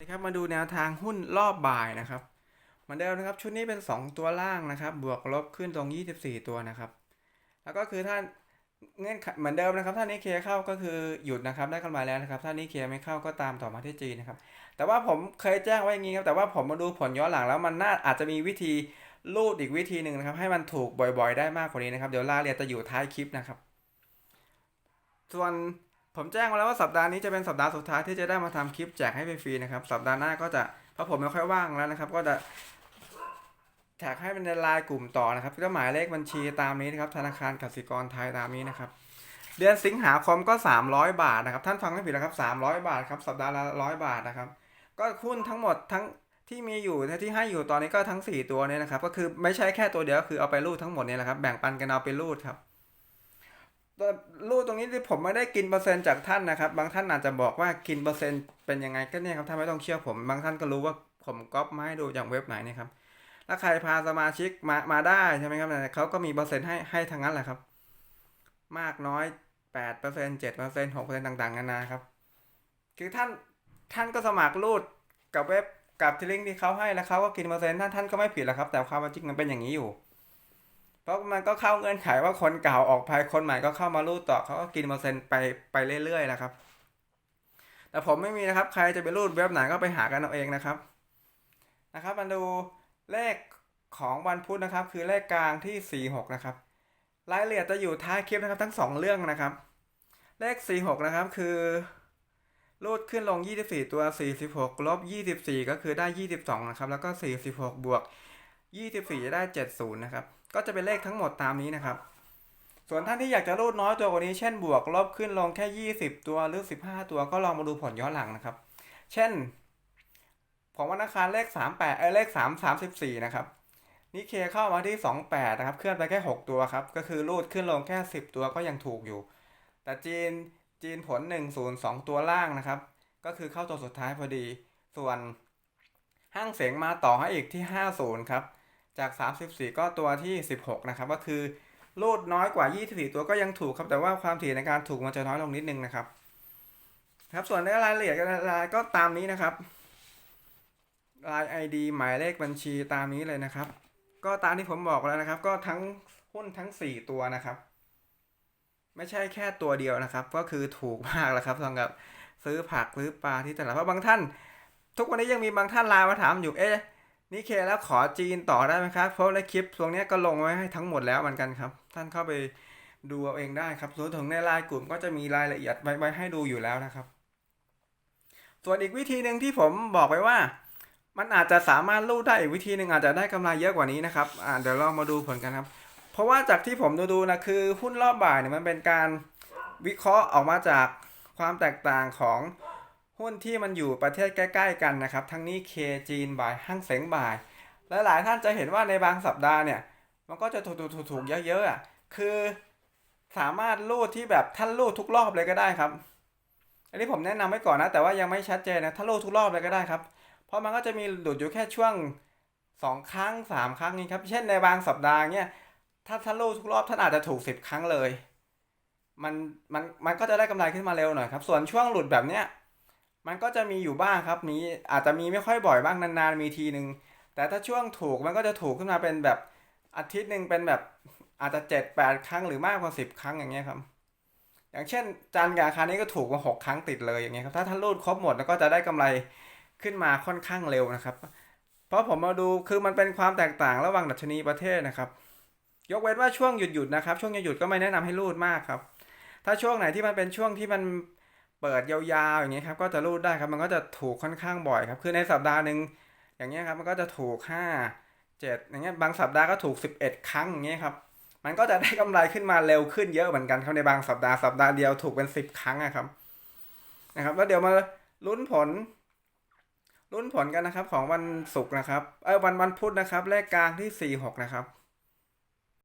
นะครับมาดูแนวทางหุ้นรอบบ่ายนะครับเหมือนเดิมนะครับชุดนี้เป็น 2 ตัวล่างนะครับ บวกลบขึ้นตรง 24 ตัวนะครับ แล้วก็คือถ้าเงื่อนเหมือนเดิมนะครับ ถ้านี้เคเข้าก็คือหยุดนะครับได้กำไรแล้วนะครับ ถ้านี้เคไม่เข้าก็ตามต่อมาที่จีนนะครับ แต่ว่าผมเคยแจ้งไว้อย่างนี้ครับแต่ว่าผมมาดูผลย้อนหลังแล้วมันน่าอาจจะมีวิธีลูดอีกวิธีหนึ่งนะครับ ให้มันถูกบ่อยๆ ได้มากกว่านี้นะครับ เดี๋ยวราเอียจะอยู่ท้ายคลิปนะครับ ส่วน ผมแจ้งมาแล้วว่าสัปดาห์นี้จะเป็นสัปดาห์สุดท้ายที่จะได้มาทำคลิปแจกให้ฟรีๆนะครับ สัปดาห์หน้าก็จะเพราะผมไม่ค่อยว่างแล้วนะครับ ก็จะแจกให้เป็นในไลน์กลุ่มต่อนะครับก็หมายเลขบัญชีตามนี้นะครับ ธนาคารกสิกรไทยตามนี้นะครับ เดือนสิงหาคมก็ 300 บาทนะครับ ท่านฟังไม่ผิดนะครับ 300 บาทครับสัปดาห์ละ100 บาทนะครับ ก็หุ้นทั้งหมดทั้งที่มีอยู่ที่ให้อยู่ตอนนี้ก็ทั้ง 4 ตัวเนี่ยนะครับ ก็คือไม่ใช่แค่ตัวเดียวคือเอาไปรูดทั้งหมดเนี่ยแหละครับแบ่งปันกันเอาไปรูดครับ รูดตรงนี้ที่ผมไม่ได้กินเปอร์เซ็นต์จากท่านนะครับ บางท่านอาจจะบอกว่ากินเปอร์เซ็นต์เป็นยังไงก็เนี่ยครับถ้าไม่ต้องเชื่อผม บางท่านก็รู้ว่าผมก๊อปมาให้ดูจากเว็บไหนเนี่ยครับถ้าใครพาสมาชิกมามาได้ใช่ไหมครับเนี่ยเขาก็มีเปอร์เซ็นต์ให้ให้ทั้งนั้นแหละครับ มากน้อยแปดเปอร์เซ็นต์เจ็ดเปอร์เซ็นต์หกเปอร์เซ็นต์ต่างๆนานาครับ คือท่านท่านก็สมัครรูดกับเว็บกับที่ลิงก์ที่เขาให้แล้วเขาก็กินเปอร์เซ็นต์ท่านท่านก็ไม่ผิดหรอกครับ แต่ความจริงมันเป็นอย่างนี้อยู่ เพราะมันก็เข้าเงื่อนไขว่าคนเก่าออกไปคนใหม่ก็เข้ามารูดต่อเขาก็กินเปอร์เซ็นต์ไปไปเรื่อยๆนะครับ แต่ผมไม่มีนะครับ ใครจะไปรูดเว็บไหนก็ไปหากันเอาเองนะครับนะครับมาดูเลขของวันพุธนะครับ คือเลขกลางที่ 46 นะครับรายละเอียดจะอยู่ท้ายคลิปนะครับทั้งสองเรื่องนะครับ เลข 46 นะครับคือรูดขึ้นลง 24 ตัว 46 ลบ 24 ก็คือได้ 22 นะครับ แล้วก็ 46 บวก 24 ได้ 70 นะครับ ก็จะเป็นเลขทั้งหมดตามนี้นะครับ ส่วนท่านที่อยากจะรูดน้อยตัวกว่านี้ เช่นบวกลบขึ้นลงแค่ 20 ตัวหรือ 15 ตัวก็ลองมาดูผลย้อนหลังนะครับ เช่นของวันอังคารเลข 38เออเลข 3 34 นะครับนิเคเข้ามาที่ 28 นะครับ เคลื่อนไปแค่ 6 ตัวครับ ก็คือรูดขึ้นลงแค่ 10 ตัวก็ยังถูกอยู่ แต่จีนจีนผล 102 ตัวล่างนะครับ ก็คือเข้าตัวสุดท้ายพอดี ส่วนห้างเสียงมาต่อให้อีกที่ 50 ครับ จาก 34 ก็ตัวที่ 16 นะครับ ก็คือรูดน้อยกว่า 24 ตัวก็ยังถูกครับ แต่ว่าความถี่ในการถูกมันจะน้อยลงนิดนึงนะครับ ครับ ส่วนในรายละเอียดก็ตามนี้นะครับราย ID หมายเลขบัญชีตามนี้เลยนะครับ ก็ตามที่ผมบอกแล้วนะครับ ก็ทั้งหุ้นทั้ง 4 ตัวนะครับ ไม่ใช่แค่ตัวเดียวนะครับ ก็คือถูกมากแล้วครับสำหรับซื้อผักซื้อปลาที่ตลาดเพราะบางท่าน ทุกวันนี้ยังมีบางท่านไลน์มาถามอยู่เอ๊ะ นี่เคแล้วขอจีนต่อได้ไหมครับ เพราะในคลิปตรงนี้ก็ลงไว้ให้ทั้งหมดแล้วเหมือนกันครับ ท่านเข้าไปดูเอาเองได้ครับส่วนถึงในไลน์กลุ่มก็จะมีรายละเอียดไว้ให้ดูอยู่แล้วนะครับ ส่วนอีกวิธีหนึ่งที่ผมบอกไปว่า มันอาจจะสามารถรูดได้อีกวิธีหนึ่งอาจจะได้กำไรเยอะกว่านี้นะครับอ่าเดี๋ยวลองมาดูผลกันครับ เพราะว่าจากที่ผมดูดูนะคือหุ้นรอบบ่ายเนี่ยมันเป็นการวิเคราะห์ออกมาจากความแตกต่างของ หุ้นที่มันอยู่ประเทศใกล้ ๆ กันนะครับ ทั้งนี้เคจีนบ่ายห้างเสงบ่าย และหลายท่านจะเห็นว่าในบางสัปดาห์เนี่ย มันก็จะถูกถูกถูกเยอะๆอะคือสามารถรูดที่แบบท่านรูดทุกรอบเลยก็ได้ครับ อันนี้ผมแนะนำไว้ก่อนนะ แต่ว่ายังไม่ชัดเจนนะถ้านรูดทุกรอบเลยก็ได้ครับ เพราะมันก็จะมีหลุดอยู่แค่ช่วงสองครั้งสามครั้งนี้ครับ เช่นในบางสัปดาห์เนี่ยถ้าท่านรูดทุกรอบท่านอาจจะถูกสิบครั้งเลย มันมันมันก็จะได้กำไรขึ้นมาเร็วหน่อยครับ ส่วนช่วงหลุดแบบเนี้ย มันก็จะมีอยู่บ้างครับมีอาจจะมีไม่ค่อยบ่อยบ้างนานๆมีทีหนึ่งแต่ถ้าช่วงถูกมันก็จะถูกขึ้นมาเป็นแบบอาทิตย์หนึ่งเป็นแบบอาจจะเจ็ดแปดครั้งหรือมากกว่าสิบครั้งอย่างเงี้ยครับ อย่างเช่นจันกับอาคานี้ก็ถูกมาหกครั้งติดเลยอย่างเงี้ยครับถ้าท่านรูดครบหมดแล้วก็จะได้กำไรขึ้นมาค่อนข้างเร็วนะครับ เพราะผมมาดูคือมันเป็นความแตกต่างระหว่างดัชนีประเทศนะครับ ยกเว้นว่าช่วงหยุดหยุดๆนะครับ ช่วงหยุดหยุดก็ไม่แนะนำให้รูดมากครับ ถ้าช่วงไหนที่มันเป็นช่วงที่มัน เปิดยาวๆอย่างเงี้ยครับก็จะรูดได้ครับมันก็จะถูกค่อนข้างบ่อยครับคือในสัปดาห์หนึ่งอย่างเงี้ยครับมันก็จะถูกห้าเจ็ดอย่างเงี้ยบางสัปดาห์ก็ถูก 11 ครั้งอย่างเงี้ยครับมันก็จะได้กำไรขึ้นมาเร็วขึ้นเยอะเหมือนกันครับในบางสัปดาห์สัปดาห์เดียวถูกเป็น 10 ครั้งอะครับนะครับแล้วเดี๋ยวมาลุ้นผลลุ้นผลกันนะครับของวันศุกร์นะครับเอ้ยวันวันพุธนะครับเลขกลางที่ 46 นะครับ